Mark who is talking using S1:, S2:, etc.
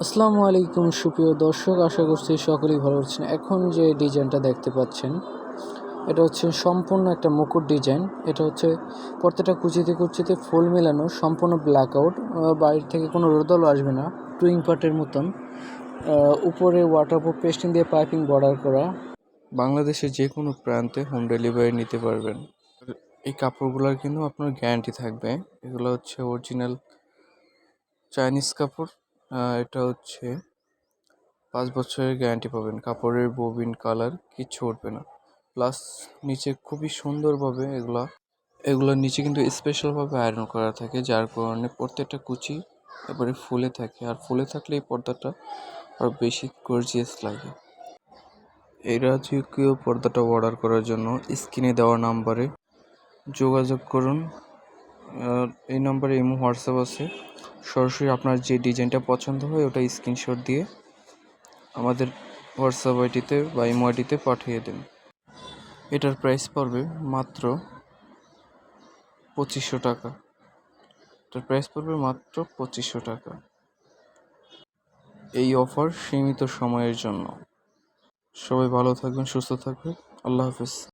S1: আসসালামু আলাইকুম, সুপ্রিয় দর্শক, আশা করছি সকলেই ভালো আছেন। এখন যে ডিজাইনটা দেখতে পাচ্ছেন, এটা হচ্ছে সম্পূর্ণ একটা মুকুট ডিজাইন। এটা হচ্ছে প্রত্যেকটা কুচিতে কুচিতে ফুল মেলানো, সম্পূর্ণ ব্ল্যাক আউট বাইরে থেকে কোনো রোদলও আসবে না টুইং পার্টের মতন। উপরে ওয়াটারপ্রুফ পেস্টিং দিয়ে পাইপিং বর্ডার করা।
S2: বাংলাদেশের যে কোনো প্রান্তে হোম ডেলিভারি নিতে পারবেন। এই কাপড়গুলোর কিন্তু আপনার গ্যারান্টি থাকবে। এগুলো হচ্ছে অরিজিনাল চাইনিজ কাপড়। এটা হচ্ছে পাঁচ বছরের গ্যারান্টি পাবেন। কাপড়ের ববিন কালার কিচ্ছু উঠবে না। প্লাস নিচে খুবই সুন্দরভাবে এগুলা, এগুলোর নিচে কিন্তু স্পেশালভাবে আয়রন করা থাকে, যার কারণে প্রত্যেকটা কুচি এবারে ফুলে থাকে। আর ফুলে থাকলে এই পর্দাটা আরও বেশি গর্জিয়াস লাগে। এই রাজকীয় পর্দাটা অর্ডার করার জন্য স্ক্রিনে দেওয়া নাম্বারে যোগাযোগ করুন। আর এই নাম্বারে ইমো, হোয়াটসঅ্যাপ আছে। সরাসরি আপনার যে ডিজাইনটা পছন্দ হয়, ওটা স্ক্রিনশট দিয়ে আমাদের হোয়াটসঅ্যাপ আইডিতে বা ইমো আইডিতে পাঠিয়ে দিন। এটার প্রাইস পড়বে মাত্র পঁচিশশো টাকা। এটার প্রাইস পড়বে মাত্র পঁচিশশো টাকা। এই অফার সীমিত সময়ের জন্য। সবাই ভালো থাকবেন, সুস্থ থাকবেন। আল্লাহ হাফেজ।